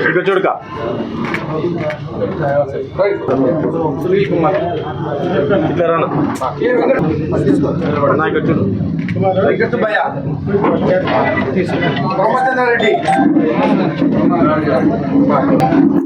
ఇక్కడ చూడక సునీల్ కుమార్ ఇట్లా ఇక్కడ చూడు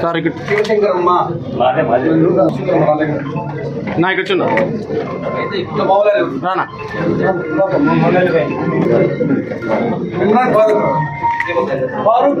సార్ ఇక్కడ నా ఇక్కడ చూడు. రానా ఫారూక్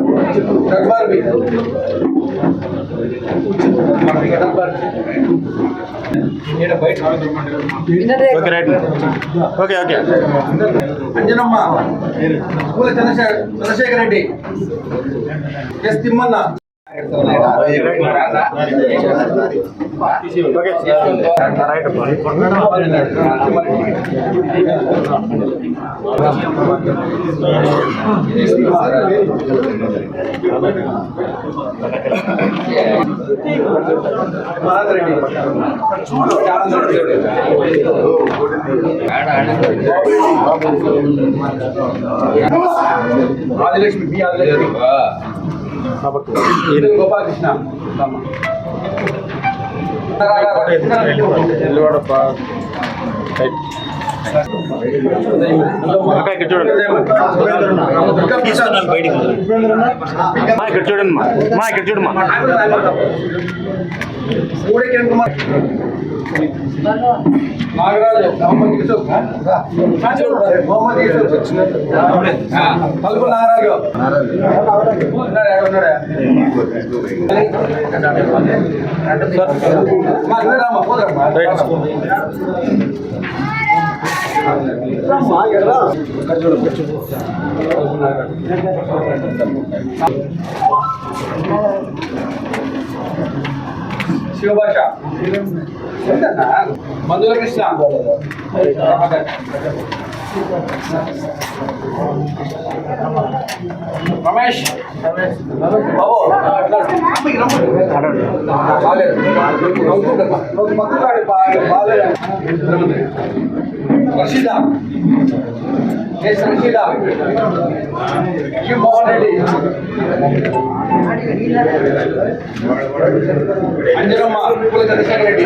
दरबार भी दरबार okay right okay okay Anjanamma పూల Chandrasekhar Chandrasekhar Reddy S Thimmanna Okay right Bharath Reddy Adilakshmi B Adilakshmi Gopalakrishna. ఇక్కడ చూడండి. మా ఇక్కడ చూడండి మా. మా ఇక్కడ చూడమ్మా నాగరాజు మొహమ్మద్ యూసుఫ్ మొహమ్మద్ యూసుఫ్ పలుపు నాగరాజు ఉన్నాడా ఎక్కడ ఉన్నాడా మా ఇద్దరు రామ్మా, పోదురమ్మా. రామ్మా, ఇక్కడ రా. శివభాష. ఉందన్నా మందుల కృష్ణ రమేష్. బాబు బాలేదు పక్కడాడు బాలేదు రషీద ఎస్ రషీద శివ్ మోహన్ రెడ్డి అంజనమ్మ పూల చంద్రశేఖర్ రెడ్డి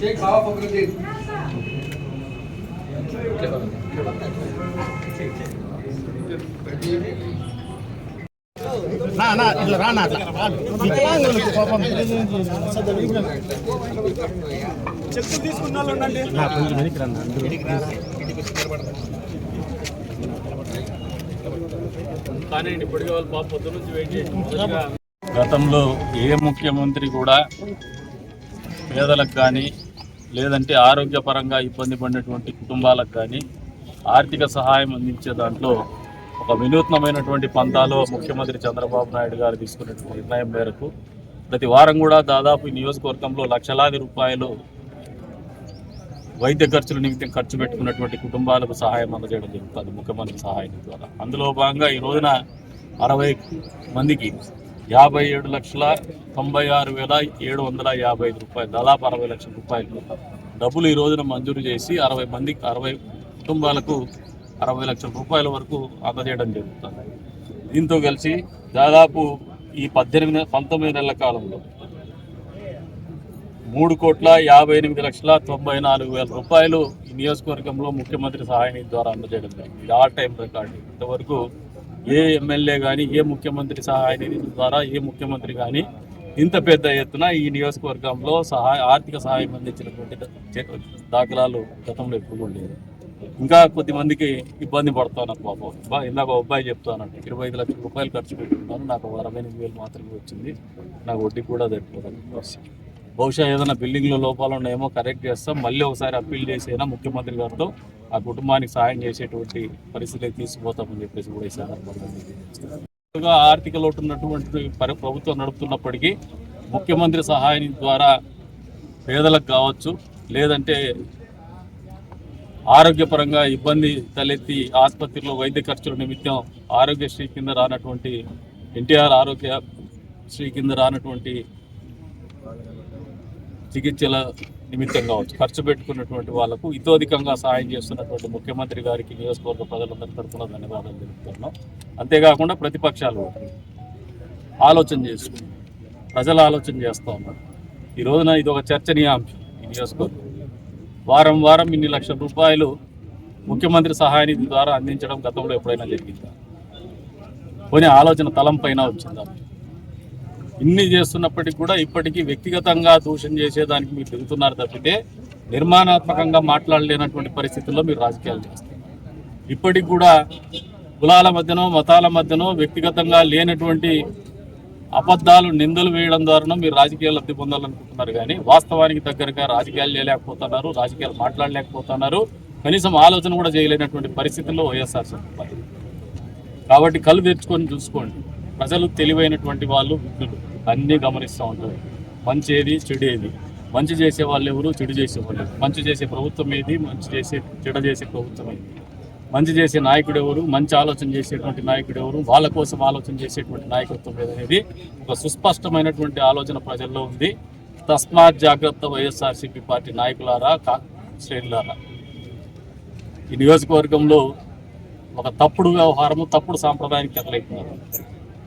షేక్ బాబా ఫక్రుద్దీన్ నా నా ఇట్లా అట్లా. నా కొంచెం వెనక్కి రండి గతంలో ఏ ముఖ్యమంత్రి కూడా పేదలకు కానీ లేదంటే ఆరోగ్యపరంగా ఇబ్బంది పడినటువంటి కుటుంబాలకు కానీ ఆర్థిక సహాయం అందించే దాంట్లో ఒక వినూత్నమైనటువంటి పంతాలో ముఖ్యమంత్రి చంద్రబాబు నాయుడు గారు తీసుకున్నటువంటి నిర్ణయం మేరకు ప్రతి వారం కూడా దాదాపు ఈ నియోజకవర్గంలో లక్షలాది రూపాయలు వైద్య ఖర్చుల నిమిత్తం ఖర్చు పెట్టుకున్నటువంటి కుటుంబాలకు సహాయం అందజేయడం జరుగుతుంది ముఖ్యమంత్రి సహాయం ద్వారా. అందులో భాగంగా ఈ రోజున అరవై మందికి యాభై ఏడు లక్షల తొంభై ఆరు వేల ఏడు వందల యాభై ఐదు రూపాయలు దాదాపు అరవై లక్షల రూపాయలు డబ్బులు ఈ రోజున మంజూరు చేసి అరవై మందికి అరవై కుటుంబాలకు అరవై లక్షల రూపాయల వరకు అందజేయడం జరుగుతుంది. దీంతో కలిసి దాదాపు ఈ పద్దెనిమిది పంతొమ్మిది నెలల కాలంలో మూడు కోట్ల యాభై ఎనిమిది లక్షల తొంభై నాలుగు వేల రూపాయలు ఈ నియోజకవర్గంలో ముఖ్యమంత్రి సహాయ నిధి ద్వారా అందజేయడం జరిగింది. ఇది టైం రికార్డు. ఇంతవరకు ఏ ఎమ్మెల్యే కానీ ఏ ముఖ్యమంత్రి సహాయ నిధి ద్వారా ఏ ముఖ్యమంత్రి కానీ ఇంత పెద్ద ఎత్తున ఈ నియోజకవర్గంలో సహాయ ఆర్థిక సహాయం అందించినటువంటి దాఖలాలు గతంలో ఎప్పుడు లేదు ఇంకా కొద్దిమందికి ఇబ్బంది పడుతున్నాను పాపం బా ఇందాక ఒక అబ్బాయి చెప్తానంటే ఇరవై ఐదు లక్షల రూపాయలు ఖర్చు పెట్టుకున్నాను నాకు అరవై ఎనిమిది వేలు మాత్రమే వచ్చింది నాకు వడ్డీ కూడా సరిపోతుంది బహుశా ఏదైనా బిల్డింగ్లో లోపాలు ఉన్నాయేమో కరెక్ట్ చేస్తాం మళ్ళీ ఒకసారి అప్పీల్ చేసైనా ముఖ్యమంత్రి గారితో ఆ కుటుంబానికి సాయం చేసేటువంటి పరిస్థితికి తీసుకుపోతామని చెప్పేసి కూడా ఈ సందర్భంగా ఆర్థిక లోటు ఉన్నటువంటి ప్రభుత్వం నడుపుతున్నప్పటికీ ముఖ్యమంత్రి సహాయం ద్వారా పేదలకు కావచ్చు లేదంటే ఆరోగ్యపరంగా ఇబ్బంది తలెత్తి ఆసుపత్రిలో వైద్య ఖర్చుల నిమిత్తం ఆరోగ్యశ్రీ కింద రానటువంటి ఎన్టీఆర్ ఆరోగ్య శ్రీ కింద రానటువంటి చికిత్సల నిమిత్తం కావచ్చు ఖర్చు పెట్టుకున్నటువంటి వాళ్ళకు ఇతోధికంగా సాయం చేస్తున్నటువంటి ముఖ్యమంత్రి గారికి నియోజకవర్గ ప్రజలందరి తరఫున ధన్యవాదాలు తెలుపుతున్నాం. అంతేకాకుండా ప్రతిపక్షాలు ఆలోచన చేసుకుని ప్రజలు ఆలోచన చేస్తూ ఉన్నారు. ఈ రోజున ఇది ఒక చర్చనీయాంశం ఈ నియోజకవర్గం. వారం వారం ఇన్ని లక్షల రూపాయలు ముఖ్యమంత్రి సహాయ నిధి ద్వారా అందించడం గతంలో ఎప్పుడైనా జరిగిందా? పోనీ ఆలోచన తలంపైన వచ్చిందా? ఇన్ని చేస్తున్నప్పటికీ కూడా ఇప్పటికీ వ్యక్తిగతంగా దూషణ చేసేదానికి మీరు దిగుతున్నారు తప్పితే నిర్మాణాత్మకంగా మాట్లాడలేనటువంటి పరిస్థితుల్లో మీరు రాజకీయాలు చేస్తారు ఇప్పటికి కూడా కులాల మధ్యనో మతాల మధ్యనో వ్యక్తిగతంగా లేనటువంటి అబద్ధాలు నిందలు వేయడం ద్వారా మీరు రాజకీయాలు లబ్ధి పొందాలనుకుంటున్నారు కానీ వాస్తవానికి దగ్గరగా రాజకీయాలు చేయలేకపోతున్నారు రాజకీయాలు మాట్లాడలేకపోతున్నారు. కనీసం ఆలోచన కూడా చేయలేనటువంటి పరిస్థితుల్లో వైఎస్ఆర్సీపీ పార్టీ కాబట్టి కళ్ళు తెచ్చుకొని చూసుకోండి. ప్రజలు తెలివైనటువంటి వాళ్ళు విజ్ఞులు. అన్నీ గమనిస్తూ ఉంటారు. మంచి ఏది చెడు ఏది? మంచి చేసే వాళ్ళు ఎవరు చెడు చేసే వాళ్ళు మంచి చేసే ప్రభుత్వం ఏది మంచి చేసే చెడు చేసే ప్రభుత్వం ఏది? మంచి చేసే నాయకుడు ఎవరు? మంచి ఆలోచన చేసేటువంటి నాయకుడు ఎవరు? వాళ్ళ కోసం ఆలోచన చేసేటువంటి నాయకత్వం లేదనేది ఒక సుస్పష్టమైనటువంటి ఆలోచన ప్రజల్లో ఉంది. తస్మాత్ జాగ్రత్త వైఎస్ఆర్సీపీ పార్టీ నాయకులారా కా శ్రేణులారా. ఈ నియోజకవర్గంలో ఒక తప్పుడు వ్యవహారము తప్పుడు సాంప్రదాయానికి తెరలేకున్నారు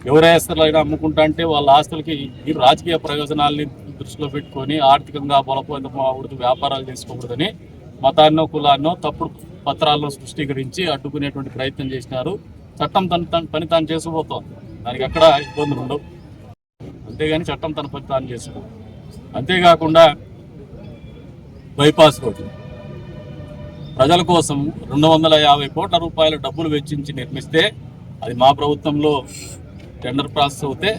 ఎవరి ఆస్తులైనా అమ్ముకుంటా అంటే వాళ్ళ ఆస్తులకి ఈ రాజకీయ ప్రయోజనాల్ని దృష్టిలో పెట్టుకొని ఆర్థికంగా బలపోతం వ్యాపారాలు చేసుకోకూడదని మతాన్నో కులాన్నో తప్పుడు పత్రాలను సృష్టీకరించి అడ్డుకునేటువంటి ప్రయత్నం చేసినారు. చట్టం తన తన పని తాను చేసుకుపోతోంది. దానికి అక్కడ ఇబ్బందులు ఉండవు. అంతేగాని చట్టం తన పని తాను చేసుకో అంతేకాకుండా బైపాస్ రోడ్డు. ప్రజల కోసం రెండు వందల యాభై కోట్ల రూపాయల డబ్బులు వెచ్చించి నిర్మిస్తే అది మా ప్రభుత్వంలో టెండర్ ప్రాసెస్ అవుతే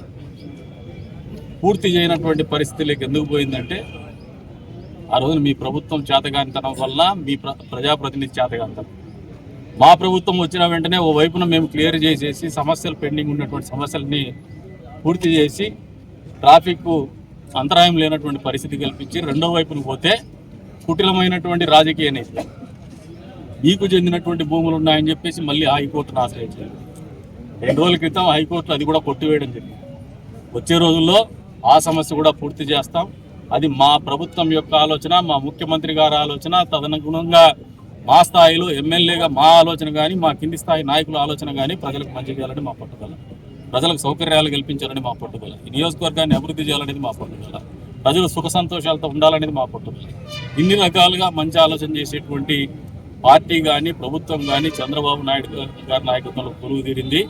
పూర్తి చేయనటువంటి పరిస్థితులకు ఎందుకు పోయిందంటే ఆ రోజున మీ ప్రభుత్వం చేతగానితనం వల్ల మీ ప్ర ప్రజాప్రతినిధి చేతగానితనం. మా ప్రభుత్వం వచ్చిన వెంటనే ఓ వైపున మేము క్లియర్ చేసేసి సమస్యలు పెండింగ్ ఉన్నటువంటి సమస్యల్ని పూర్తి చేసి ట్రాఫిక్ అంతరాయం లేనటువంటి పరిస్థితి కల్పించి రెండో వైపున పోతే కుటిలమైనటువంటి రాజకీయ నేతలు. మీకు చెందినటువంటి భూములు ఉన్నాయని చెప్పేసి మళ్ళీ హైకోర్టును ఆశ్రయించారు. రెండు రోజుల క్రితం హైకోర్టులో అది కూడా కొట్టివేయడం జరిగింది. వచ్చే రోజుల్లో ఆ సమస్య కూడా పూర్తి చేస్తాం. అది మా ప్రభుత్వం యొక్క ఆలోచన మా ముఖ్యమంత్రి గారి ఆలోచన తదనుగుణంగా మా స్థాయిలో ఎమ్మెల్యేగా మా ఆలోచన కానీ మా కింది స్థాయి నాయకుల ఆలోచన కానీ ప్రజలకు మంచి చేయాలని మా పట్టుదల. ప్రజలకు సౌకర్యాలు కల్పించాలని మా పట్టుదల. ఈ నియోజకవర్గాన్ని అభివృద్ధి చేయాలనేది మా పట్టుదల. ప్రజలు సుఖ సంతోషాలతో ఉండాలనేది మా పట్టుదల. ఇన్ని రకాలుగా మంచి ఆలోచన చేసేటువంటి పార్టీ కానీ ప్రభుత్వం కానీ చంద్రబాబు నాయుడు గారి నాయకత్వంలో కొలువు తీరింది.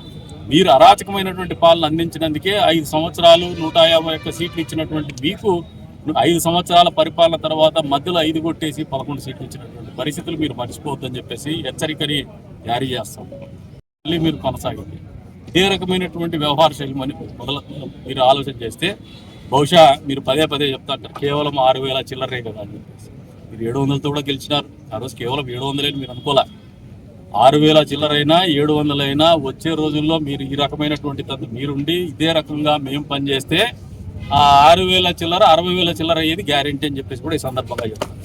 మీరు అరాచకమైనటువంటి పాలన అందించినందుకే ఐదు సంవత్సరాలు నూట యాభై ఒక్క సీట్లు ఇచ్చినటువంటి మీకు ఐదు సంవత్సరాల పరిపాలన తర్వాత మధ్యలో ఐదు కొట్టేసి పదకొండు సీట్లు ఇచ్చినటువంటి పరిస్థితులు మీరు మర్చిపోవద్దని చెప్పేసి హెచ్చరికని జారీ చేస్తాం. మళ్ళీ మీరు కొనసాగింది ఇదే రకమైనటువంటి వ్యవహార శైలి అని మొదల మీరు ఆలోచన చేస్తే బహుశా మీరు పదే పదే చెప్తారు కేవలం ఆరు వేల చిల్లరే కదా అని చెప్పేసి. మీరు ఏడు వందలతో కూడా గెలిచినారు. ఆ రోజు కేవలం ఏడు వందలే మీరు అనుకోలే. ఆరు వేల చిల్లరైనా ఏడు వందలైనా వచ్చే రోజుల్లో మీరు ఈ రకమైనటువంటి తద్దు మీరుండి ఇదే రకంగా మేము పనిచేస్తే ఆరు వేల చిల్లర అరవై వేల చిల్లర అయ్యేది గ్యారెంటీ అని చెప్పేసి కూడా ఈ సందర్భంగా చెప్తాను